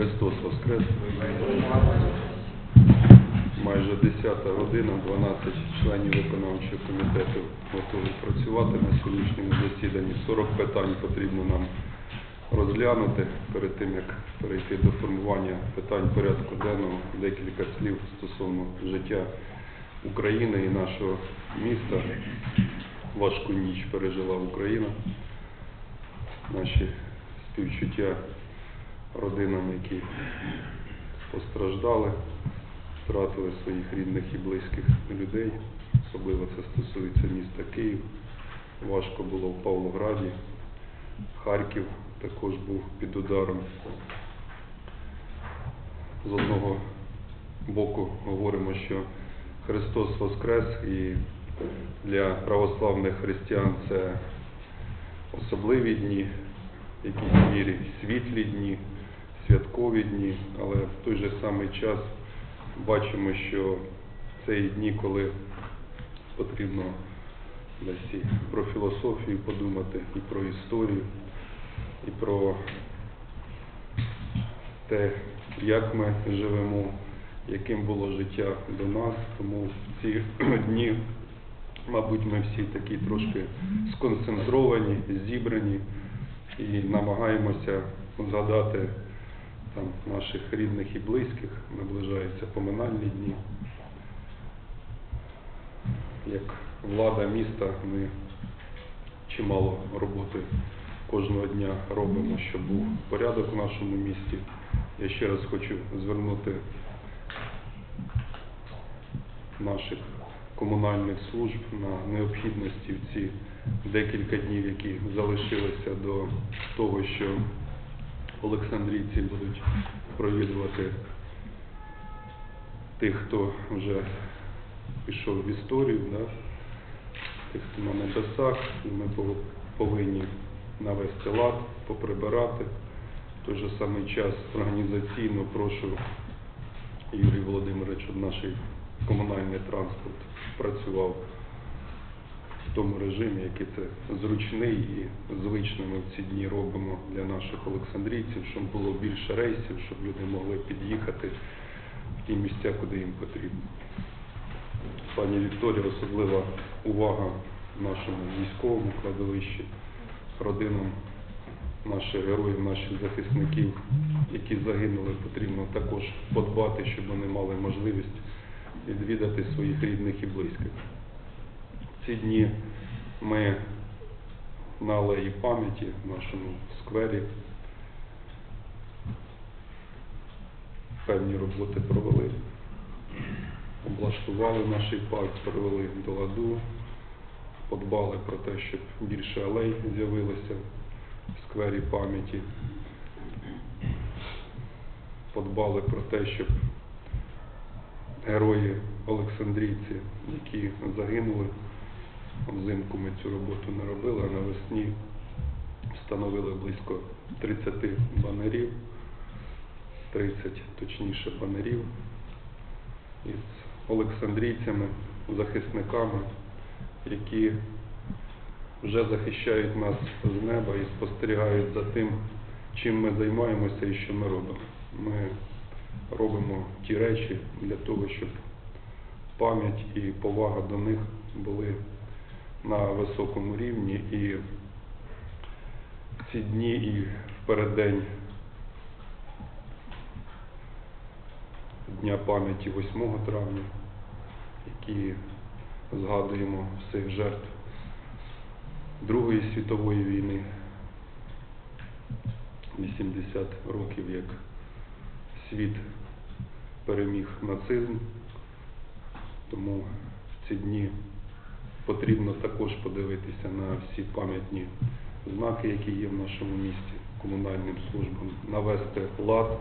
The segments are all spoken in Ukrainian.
Христос Воскрес. Майже 10 година, 12 членів виконавчого комітету готові працювати на сьогоднішньому засіданні. 40 питань потрібно нам розглянути перед тим, як перейти до формування питань порядку денного. Декілька слів стосовно життя України і нашого міста. Важку ніч пережила Україна. Наші співчуття родинам, які постраждали, втратили своїх рідних і близьких людей. Особливо це стосується міста Київ. Важко було в Павлограді. Харків також був під ударом. З одного боку говоримо, що Христос Воскрес і для православних християн це особливі дні, в якійсь мірі світлі дні, святкові дні, але в той же самий час бачимо, що це і дні, коли потрібно десь про філософію подумати, і про історію, і про те, як ми живемо, яким було життя до нас. Тому в ці дні, мабуть, ми всі такі трошки сконцентровані, зібрані і намагаємося згадати там наших рідних і близьких, наближаються поминальні дні. Як влада міста ми чимало роботи кожного дня робимо, щоб був порядок в нашому місті. Я ще раз хочу звернути наших комунальних служб на необхідності в ці декілька днів, які залишилися до того, що Олександрійці будуть провідувати тих, хто вже пішов в історію, да? тих, хто на небесах, ми повинні навести лад, поприбирати. В той же самий час організаційно прошу Юрій Володимирович, щоб наш комунальний транспорт працював в тому режимі, який це зручний і звичний ми в ці дні робимо для наших олександрійців, щоб було більше рейсів, щоб люди могли під'їхати в ті місця, куди їм потрібно. Пані Вікторія, особлива увага нашому військовому кладовищі, родинам наших героїв, наших захисників, які загинули, потрібно також подбати, щоб вони мали можливість відвідати своїх рідних і близьких. Ці дні ми на алеї пам'яті в нашому сквері. Певні роботи провели, облаштували наш парк, привели до ладу, подбали про те, щоб більше алей з'явилося в сквері пам'яті, подбали про те, щоб герої Олександрійці, які загинули, взимку ми цю роботу не робили, а навесні встановили близько 30 банерів, 30 точніше банерів із олександрійцями, захисниками, які вже захищають нас з неба і спостерігають за тим, чим ми займаємося і що ми робимо. Ми робимо ті речі для того, щоб пам'ять і повага до них були на високому рівні. І в ці дні і в переддень Дня пам'яті 8 травня, які згадуємо всіх жертв Другої світової війни, 80 років як світ переміг нацизм, тому в ці дні потрібно також подивитися на всі пам'ятні знаки, які є в нашому місті, комунальним службам, навести лад,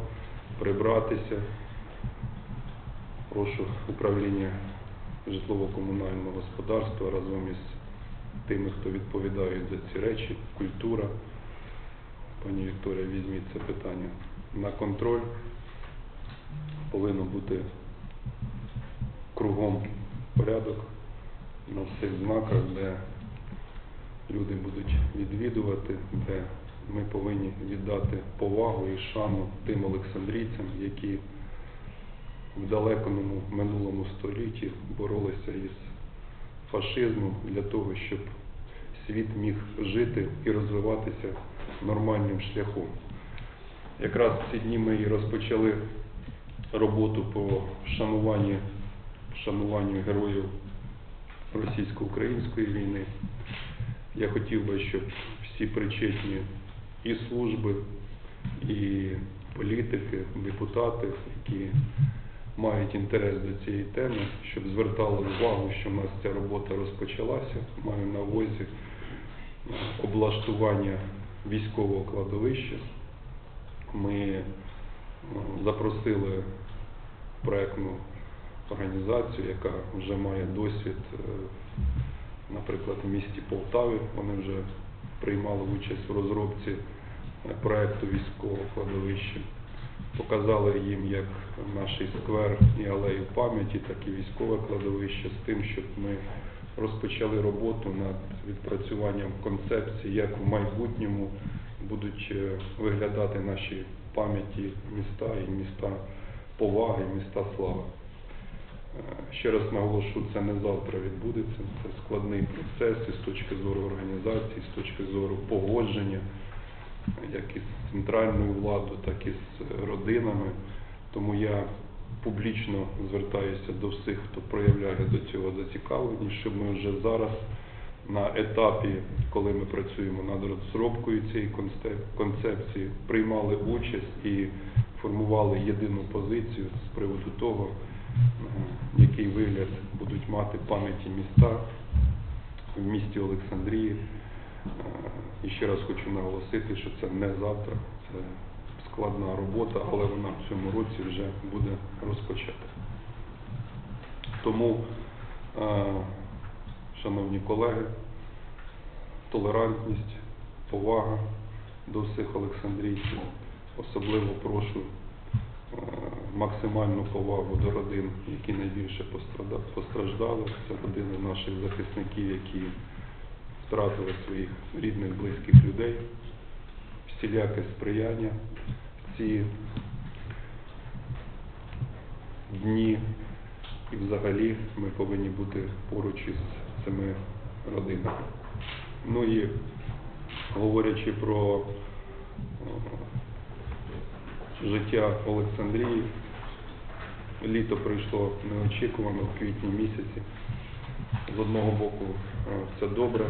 прибратися. Прошу управління житлово-комунального господарства разом із тими, хто відповідає за ці речі, культура. Пані Вікторія, візьміть це питання на контроль. Повинно бути кругом порядок на всіх знаках, де люди будуть відвідувати, де ми повинні віддати повагу і шану тим олександрійцям, які в далекому минулому столітті боролися із фашизмом для того, щоб світ міг жити і розвиватися нормальним шляхом. Якраз в ці дні ми і розпочали роботу по вшануванню, вшануванню героїв російсько-української війни. Я хотів би, щоб всі причетні і служби, і політики, депутати, які мають інтерес до цієї теми, щоб звертали увагу, що в нас ця робота розпочалася. Маю на увазі е, облаштування військового кладовища. Ми е, запросили проектну організацію, яка вже має досвід, е, наприклад, в місті Полтаві. Вони вже приймали участь в розробці е, проекту військового кладовища. Показали їм як наш сквер і алею пам'яті, так і військове кладовище з тим, щоб ми розпочали роботу над відпрацюванням концепції, як в майбутньому будуть е, виглядати наші пам'яті міста і міста поваги, міста слави. Е, Ще раз наголошу, це не завтра відбудеться, це складний процес і з точки зору організації, з точки зору погодження, як із центральною владою, так і з родинами. Тому я публічно звертаюся до всіх, хто проявляє до цього зацікавленість, щоб ми вже зараз на етапі, коли ми працюємо над розробкою цієї концеп- концепції, приймали участь і формували єдину позицію з приводу того, який вигляд будуть мати пам'яті міста в місті Олександрії. Е, І ще раз хочу наголосити, що це не завтра, це складна робота, але вона в цьому році вже буде розпочата. Тому, е, шановні колеги, толерантність, повага до всіх олександрійців. Особливо прошу максимальну повагу до родин, які найбільше постраждали. Це родини наших захисників, які втратили своїх рідних, близьких людей. Всіляке сприяння в ці дні і взагалі ми повинні бути поруч із цими родинами. Ну і говорячи про е, життя Олександрії, літо прийшло неочікувано в квітні місяці. З одного боку е, це добре,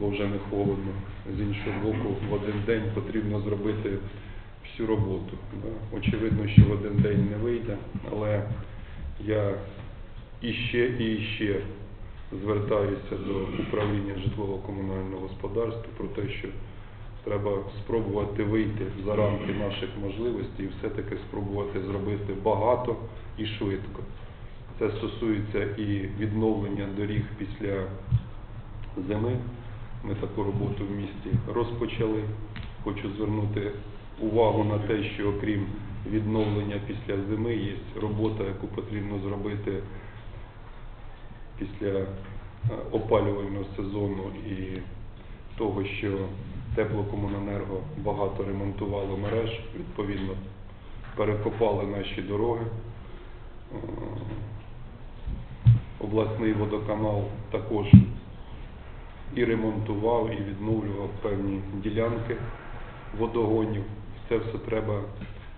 бо вже не холодно. З іншого боку, в один день потрібно зробити всю роботу. Очевидно, що в один день не вийде, але я іще і іще звертаюся до управління житлово-комунального господарства про те, що треба спробувати вийти за рамки наших можливостей і все-таки спробувати зробити багато і швидко. Це стосується і відновлення доріг після зими. Ми таку роботу в місті розпочали. Хочу звернути увагу на те, що окрім відновлення після зими є робота, яку потрібно зробити після е, опалювального сезону і того, що теплокомуненерго багато ремонтувало мереж, відповідно перекопали наші дороги. Е, Обласний водоканал також і ремонтував, і відновлював певні ділянки водогонів. Це все треба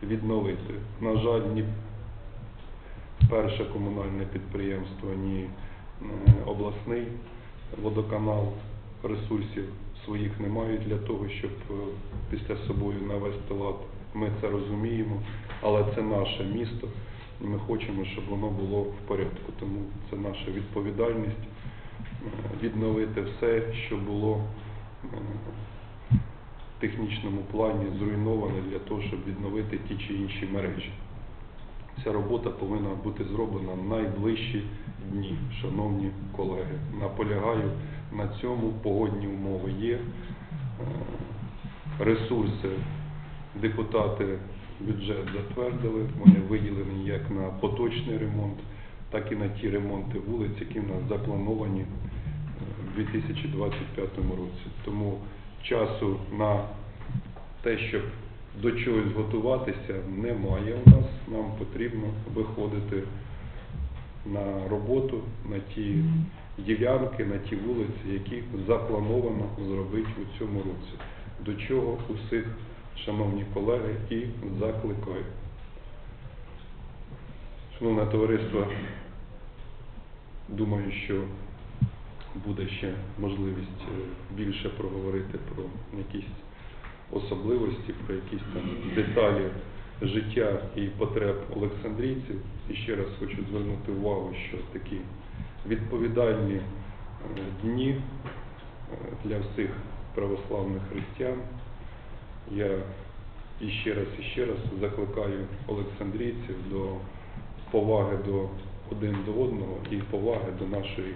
відновити. На жаль, ні перше комунальне підприємство, ні е, обласний водоканал ресурсів своїх не мають для того, щоб е, після собою навести лад. Ми це розуміємо, але це наше місто, і ми хочемо, щоб воно було в порядку. Тому це наша відповідальність е, відновити все, що було е, в технічному плані зруйноване для того, щоб відновити ті чи інші мережі. Ця робота повинна бути зроблена в найближчі дні, шановні колеги. Наполягаю на цьому, погодні умови є, е, ресурси депутати бюджет затвердили, вони виділені як на поточний ремонт, так і на ті ремонти вулиць, які в нас заплановані е, в 2025 році. Тому часу на те, щоб до чогось готуватися, немає у нас. Нам потрібно виходити на роботу, на ті ділянки, на ті вулиці, які заплановано зробити у цьому році. До чого усіх, шановні колеги, і закликаю. Шановне товариство, думаю, що буде ще можливість е, більше проговорити про якісь особливості, про якісь там деталі життя і потреб олександрійців. І ще раз хочу звернути увагу, що такі відповідальні е, дні е, для всіх православних християн. Я іще раз і ще раз закликаю олександрійців до поваги до один до одного і поваги до нашої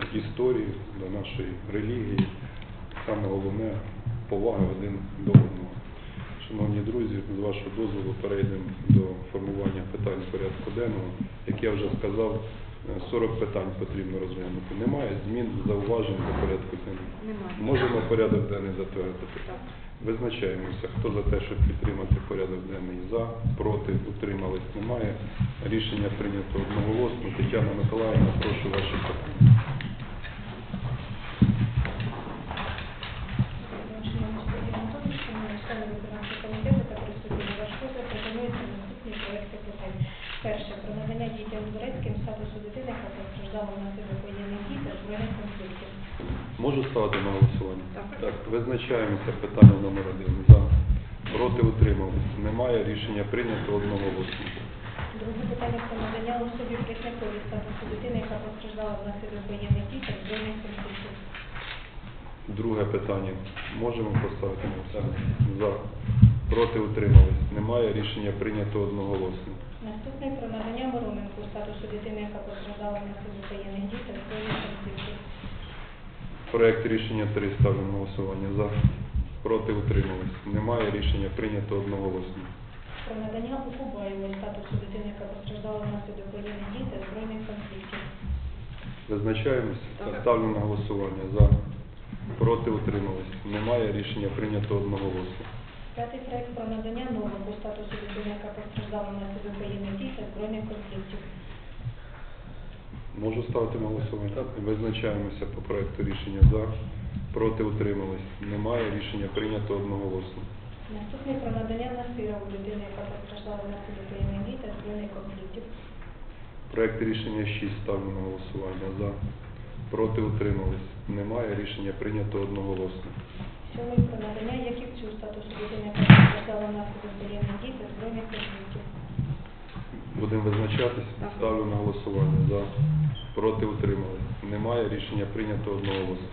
е, історії, до нашої релігії. Саме головне повага один до одного. Шановні друзі, з вашого дозволу перейдемо до формування питань порядку денного. Як я вже сказав, 40 питань потрібно розглянути. Немає змін, зауважень до порядку денного. Немає. Можемо порядок денний затвердити. Так. Визначаємося, хто за те, щоб підтримати порядок денний за, проти, утримались, немає. Рішення прийнято одноголосно. Тетяна Миколаївна, прошу ваші питання. Шановні Сергій Анатолійович, шановні члени виконавчого комітету та присутні на ваш розгляд пропонується наступні проекти питань. Перше, про надання дітям Турецьким статусу дитини, яка постраждала внаслідок воєнних дій та збройних конфліктів. Можу ставити на голосування? Так. Так, визначаємося питання номер один. За, проти, утримались. Немає. Рішення прийнято одноголосно. Друге питання про надання особі приснякові статусу дитини, яка постраждала внаслідок воєнних дій та збройних конфліктів. Друге питання. Можемо поставити на голосування? За, проти, утримались. Немає. Рішення прийнято одноголосно. Наступне про надання Мироненку статусу дитини, яка постраждала внаслідок воєнних дій та збройних конфліктів. Проект рішення 3 ставлю на голосування. За. Проти утримались. Немає рішення прийнято одноголосно. Про надання Укубаєвої статусу дитини, яка постраждала внаслідок воєнних дій та збройних конфліктів. Визначаємось. Ставлю на голосування. За. Проти утримались. Немає рішення прийнято одноголосно. П'ятий проект про надання нового статусу дитини, яка постраждала внаслідок воєнних дій та збройних конфліктів. Можу ставити на голосування? Визначаємося по проекту рішення. За. Проти утримались. Немає рішення прийнято одноголосно. Наступний про надання Насирову дитини, яка постраждала внаслідок воєнних дій та збройних конфліктів. Проект рішення 6 ставлю на голосування. За. Проти утримались. Немає рішення прийнято одноголосно. Сьомий про надання Яківцю статусу дитини, яка постраждала внаслідок воєнних дій та збройних конфліктів. Будемо визначатись. Ставлю на голосування. За. Проти утримались. Немає рішення прийнято одноголосно.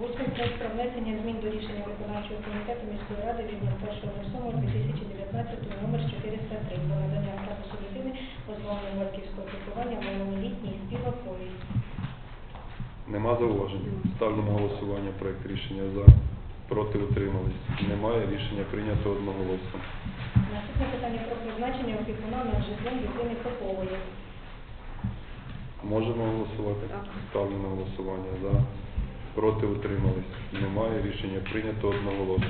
Восьмий проект про внесення змін до рішення виконавчого комітету міської ради від 01.07.2019 номер 403 про надання статусу дитини позбавленої батьківського піклування малолітній співаповість. Нема зауважень. Ставлю на голосування проект рішення за. Проти утримались. Немає рішення прийнято одноголосно. Наступне питання про призначення опікуна над житлом дитини Попової. Можемо голосувати? Так. Ставлю на голосування за. Проти утримались. Немає рішення прийнято одноголосно.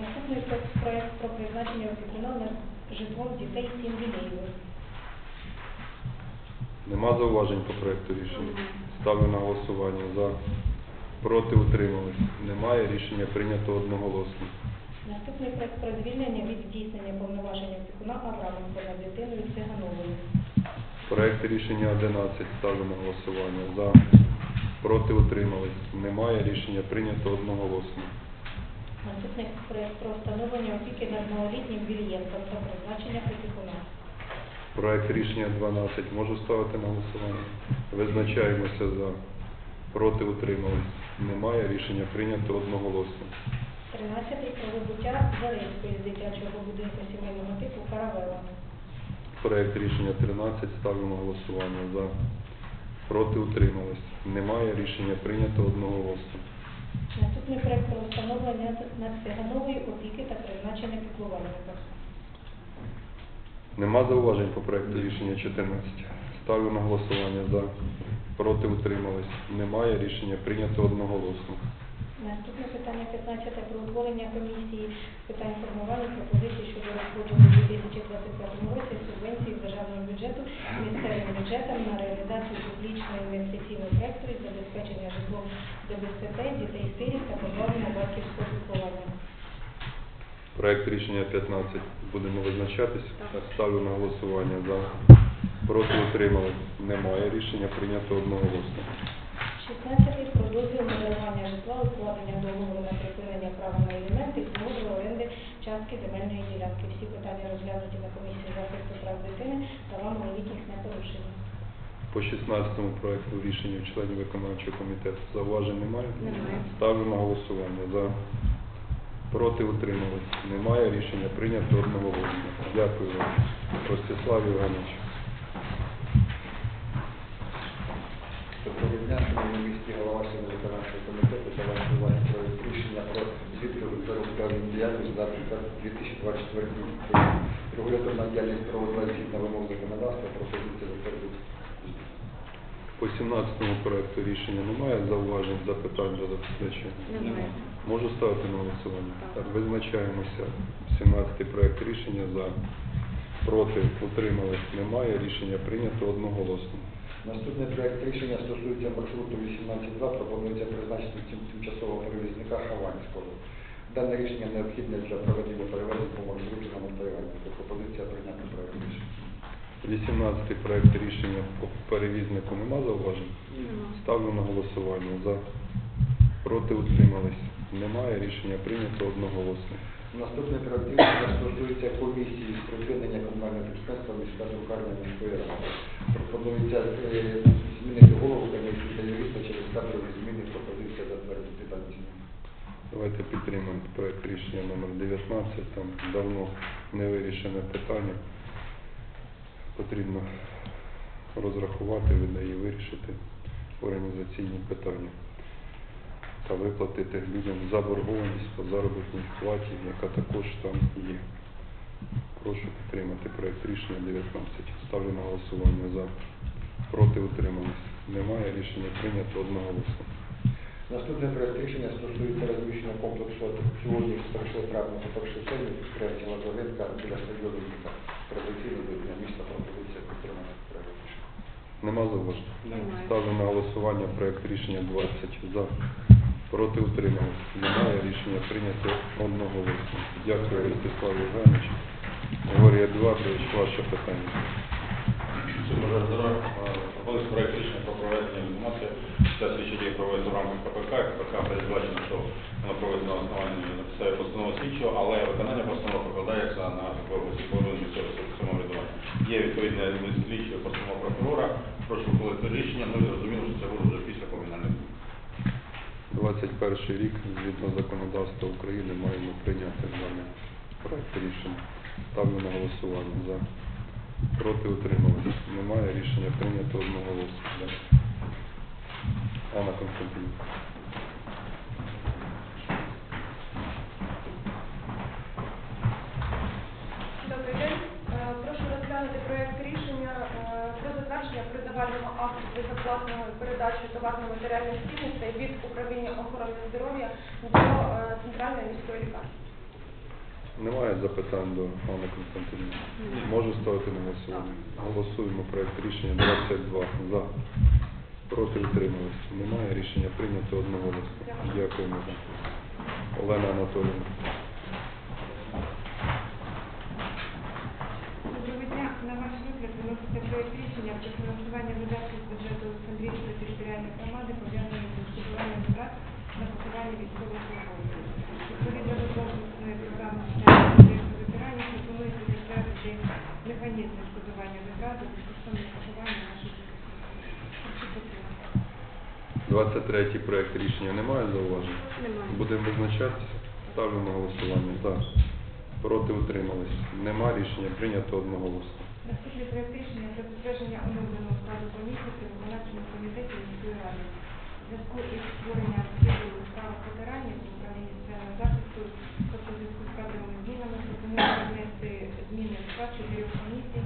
Наступний проект- про призначення опікуна над житлом дітей сім'їнейних. Нема зауважень по проекту рішення. Ставлю на голосування за. Проти утримались. Немає рішення прийнято одноголосно. Наступний проект про звільнення від здійснення повноважень опікуна Авраменко над дитиною Цигановою. Проект рішення 11 ставлю на голосування. За. Проти утримались. Немає рішення прийнято одноголосно. Наступний проект про встановлення опіки над малолітнім Вільєнком та призначення опікуна. Проект рішення 12 можу ставити на голосування. Визначаємося за. Проти утримались. Немає рішення прийнято одноголосно. 13 про вибуття Зарецької з дитячого будинку сімейного типу Каравела. Проект рішення 13 ставлю на голосування. За. Проти утримались. Немає рішення прийнято одноголосно. Наступний проект про встановлення над Циганової опіки та призначення піклувальника. Нема зауважень по проекту рішення 14. Ставлю на голосування за. Проти утримались. Немає рішення прийнято одноголосно. Наступне питання 15 про утворення комісії з питань формування пропозицій щодо розподілу у 2025 році субвенції з державного бюджету місцевим бюджетам на реалізацію публічного інвестиційного проекту із забезпечення житлом для безпеки дітей сиріт та позбавлення батьківського піклування. Проект рішення 15. Будемо визначатись. Ставлю на голосування за. Проти утримали. Немає. Рішення прийнято одноголосно. 16 про дозвіл дарування житла, укладення договору на припинення права на елементи і оренди частки земельної ділянки. Всі питання розглянуті на комісії захисту прав дитини та вам їх не порушені. По 16 проекту рішення членів виконавчого комітету зауважень немає? Немає. Ставлю на голосування за. Проти утримались. Немає. Рішення прийнято одноголосно. Дякую вам. Ростислав Іванович. Доброго дня, шановні міські голова сьогодні виконавчого комітету та вашої уваги проект рішення про звіт за розправну діяльність за 2024 рік. Регуляторна діяльність проводила згідно вимог законодавства, пропозиція затвердити. По 17-му проекту рішення немає зауважень, запитань до доповідача? Немає. Можу ставити на голосування? Так, визначаємося. 17-й проект рішення за. Проти утримались. Немає. Рішення прийнято одноголосно. Наступний проект рішення стосується маршруту 18.2, пропонується призначити тимчасового перевізника Хованського. Дане рішення необхідне для проведення перевезень по на Монтайганську. Пропозиція прийняти проект рішення. 18 проект рішення по перевізнику нема зауважень? Ставлю на голосування. За. Проти утримались. Немає. Рішення прийнято одноголосно. Наступний проект рішення стосується комісії з припинення комунального підприємства міська друкарня міської ради. Пропонується е, змінити голову комісії та юриста через кадрові зміни. Пропозиція затвердити дані зміни. Давайте підтримаємо проект рішення номер 19. Там давно не вирішене питання. Потрібно розрахувати, видає вирішити організаційні питання та виплатити людям заборгованість по заробітній платі, яка також там є. Прошу підтримати проект рішення 19. Ставлю на голосування за. Проти утримались. Немає. Рішення прийнято одноголосно. Наступний проект рішення стосується розміщення комплексу сьогодні з 1 травня по 1 серпня підприємця Лазаренка біля стадіону Віка. Традиційно до Дня міста пропозиція підтримати проект рішення. Нема зауважень? Немає. Ставлю на голосування проект рішення 20 за. Проти утримались. Немає. Рішення прийнято одноголосно. Дякую, Ростислав Євгенович. Григорій Едуардович, ваше питання. Проект рішення про проведення інформації. Ця слідча дія проводиться в рамках КПК. КПК передбачено, що воно проводиться на основанні на підставі постанови слідчого, але виконання постанови покладається на органи самоврядування. Є відповідне слідче постанова прокурора. Прошу ухвалити рішення. І зрозуміло, що це буде вже після помінальних. 21 рік, згідно законодавства України, маємо прийняти даний проект рішення. Ставлю на голосування за. Проти утримались. Немає. Рішення прийнято одноголосно. Анна Константинівна. Придавального акту безоплатної передачі товарно-матеріальних цінностей від управління охорони здоров'я до е, центральної міської лікарні. Немає запитань до Анни Константинівни? Можу ставити на голосування. Голосуємо проект рішення 22 за. Проти утримались. Немає. Рішення прийнято одноголосно. Дякуємо. Олена Анатоліївна. Доброго дня. На ваш розгляд виноситься проект рішення про фінансування видатків з бюджету Олександрійської територіальної громади, пов'язаних з відшкодуванням витрат на поховання військових службовців. Відповідно до комплексної програми соціального захисту ветеранів пропонується затвердити механізм відшкодування витрат за безкоштовне поховання наших Прошу 23 проект рішення немає зауважень? Немає. Будемо визначатися. Ставлю на голосування. За. Проти утримались. Нема рішення прийнято одноголосно. Наступний проект рішення про затвердження оновленого складу комісії при виконавчому комітеті міської ради. У зв'язку із створенням відділу у справах ветеранів в управлінні соціального захисту, тобто в зв'язку з кадровими змінами, пропонується внести зміни в склад чотирьох комісій,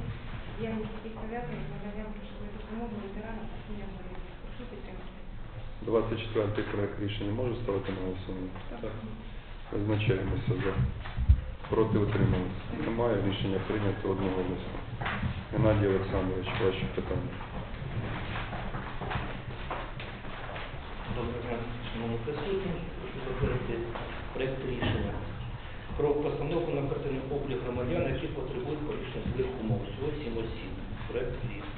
діяльність яких пов'язана з наданням грошової допомоги ветеранам та сім'ям загиблих. Прошу підтримати. 24 проект рішення можу ставити на голосування? Так. Визначаємося за. Проти утримались. Немає рішення прийнято одноголосно. Геннадій Олександрович, ваші питання. Доброго дня, шановні присутні. Прошу затвердити проект рішення про постановку на картинний облік громадян, які потребують своїх умов. Всього сім осіб. Проект рішення.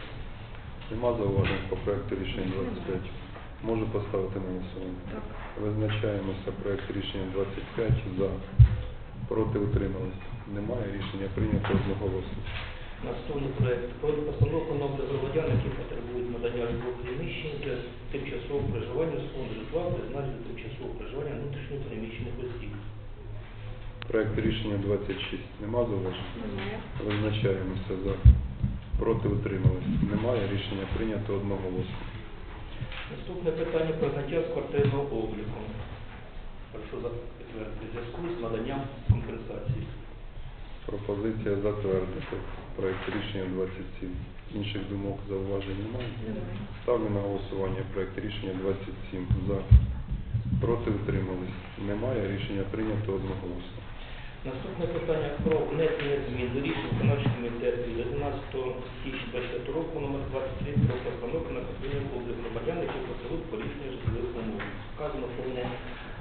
Нема зауважень по проекту рішення 25. Можу поставити на голосування? Так. Визначаємося проект рішення 25 за. Проти утримались. Немає рішення прийнято одноголосно. Наступний проект про постановку на громадян, які потребують надання житлових приміщень для тимчасового проживання з фонду житла, призначення для тимчасового проживання внутрішньо переміщених осіб. Проект рішення 26. Нема зауважень? Немає. Визначаємося за. Проти утримались. Немає рішення прийнято одноголосно. Наступне питання про зняття з квартирного обліку. Прошу затвердити в зв'язку з наданням компенсації. Пропозиція затвердити проект рішення 27. Інших думок зауважень немає? Ставлю на голосування проект рішення 27. За. Проти утримались. Немає рішення прийнято одноголосно. Наступне питання про внесення змін до рішень виконавчого комітету від 11 січня 2024 року номер 23 про постановку на картину облік громадян, які потребують поліпшення житлових умов. Вказано повне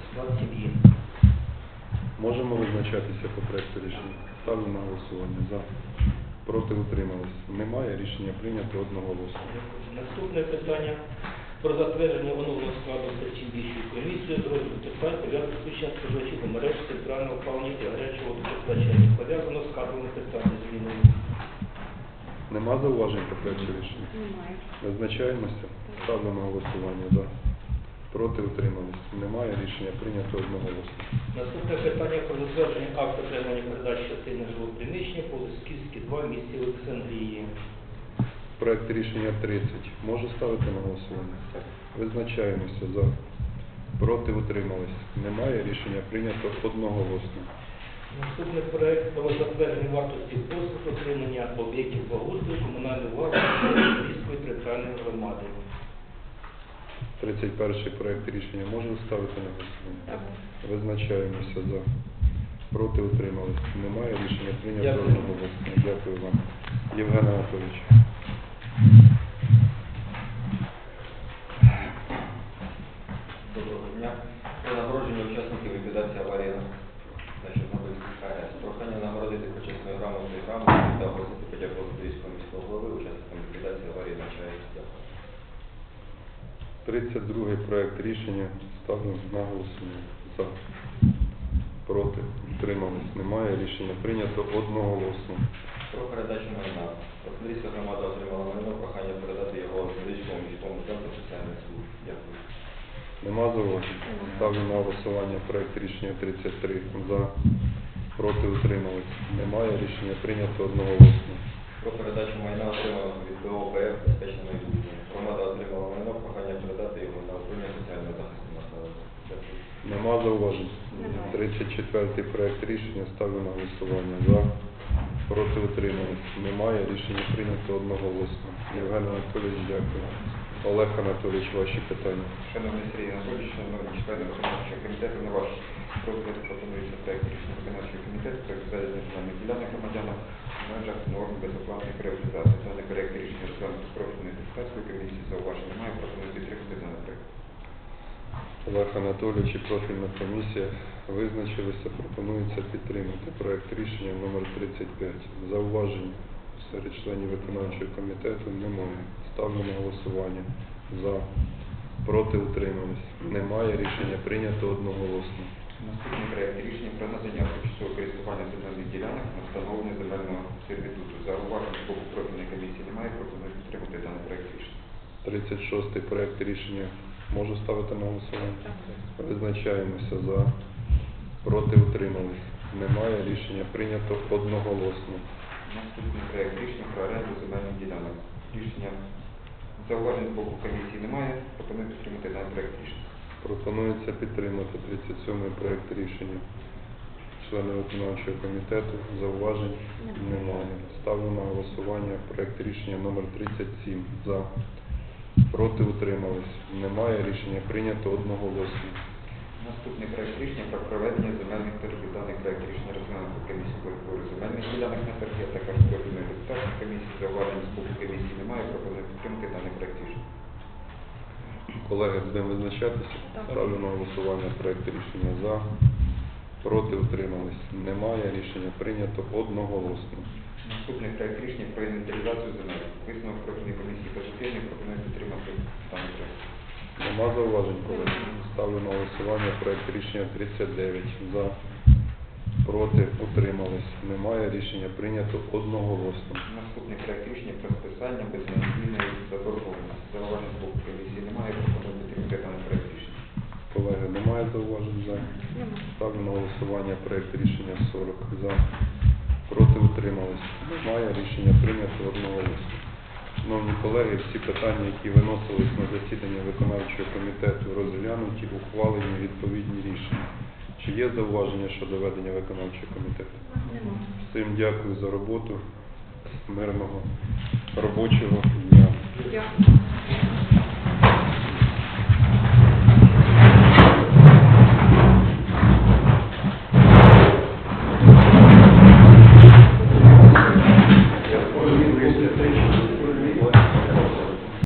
склад сім'ї. Можемо визначатися по проекту рішення. Ставлю на голосування. За. Проти утримались. Немає рішення прийнято одноголосно. Наступне питання про затвердження оновленого складу сесії діючої комісії з розгляду питань пов'язаних з споживачів до мереж центрального опалення і гарячого водопостачання. Пов'язано з кадровими питаннями змінами. Нема зауважень по проекту рішення? Немає. Визначаємося. Ставлю на голосування. За. Проти утримались. Немає рішення прийнято одноголосно. Наступне питання про затвердження акту отримання передачі частини жилого приміщення по Лисківській 2 в місті Олександрії. Проект рішення 30. Можу ставити на голосування? Визначаємося за. Проти утримались. Немає рішення прийнято одноголосно. Наступний проект про затвердження вартості послуг отримання об'єктів благоустрою комунальної власності Львівської територіальної громади. 31 проект рішення можу ставити на голосування? Визначаємося за. Проти утримались. Немає рішення прийнято Дякую. одноголосно. Дякую вам. Євген Анатолійович. Доброго дня. 32 проект рішення ставлю на голосування. За. Проти. Утримались. Немає рішення прийнято одноголосно. Про передачу майна. Олександрійська громада отримала майно, прохання передати його Олександрійському міському центру соціальних служб. Дякую. Нема зауважень? Ставлю на голосування проект рішення 33. За. Проти утримались. Немає рішення прийнято одноголосно. Про передачу майна отриманого від БОПФ «Безпечне майбутнє». Громада отримала майно, прохання передати його на управління соціального захисту населення. Дякую. Нема зауважень? Немає. 34 проект рішення ставлю на голосування. За. Проти утримались. Немає рішення прийнято одноголосно. Євген Анатолійович, дякую. Олег Анатолійович, ваші питання. Шановний Сергій Анатолійович, шановні члени виконавчого комітету, на ваш розгляд пропонується проект рішення виконавчого комітету про відведення земельних ділянок громадянам в межах норм безоплатної приватизації. Даний проект рішення розглянути профільної депутатської комісії, зауважень немає, пропоную підтримати даний проект. Олег Анатолійович і профільна комісія визначилися, пропонується підтримати проект рішення номер 35. Зауважень серед членів виконавчого комітету немає. Ставлю на голосування. За. Проти утримались. Немає. Рішення прийнято одноголосно. Наступний проект рішення про надання тимчасового користування земельних ділянок на встановлення земельного сервітуту. Зауважень з боку профільної комісії немає, пропоную підтримати даний проект рішення. 36 проект рішення можу ставити на голосування? Визначаємося за. Проти утримались. Немає. Рішення прийнято одноголосно. Наступний проект рішення про оренду земельних ділянок. Рішення зауважень з боку комісії немає, пропоную підтримати даний проект рішення. Пропонується підтримати 37 проект рішення. Члени виконавчого комітету зауважень немає. Ставлю на голосування проект рішення номер 37. За. Проти утримались. Немає. Рішення прийнято одноголосно. Наступний проект рішення про проведення земельних торгів. Даний проект рішення розглянуто комісії по відбору земельних ділянок на торги, а також координує депутатської комісії. Зауважень з комісії немає. Пропоную підтримати даний проект рішення. Колеги, будемо визначатися. Ставлю на голосування проект рішення за. Проти утримались. Немає. Рішення прийнято одноголосно. Наступний проект рішення про інвентаризацію земель. Висновок профільної комісії позитивний. Пропоную підтримати даний. Нема зауважень, колеги. Ставлю на голосування проект рішення 39 за. Проти утримались. Немає. Рішення прийнято одноголосно. Наступний проект рішення про списання безнадійної заборгованості. Зауважень з комісії немає. Пропоную підтримати даний проект рішення. Колеги, немає зауважень за. Ставлю на голосування проект рішення 40 за. Проти утримались. Немає. Рішення прийнято одноголосно. Шановні колеги, всі питання, які виносились на засідання виконавчого комітету, розглянуті, ухвалені відповідні рішення. Чи є зауваження щодо ведення виконавчого комітету? Всім дякую за роботу. Мирного робочого дня. Дякую.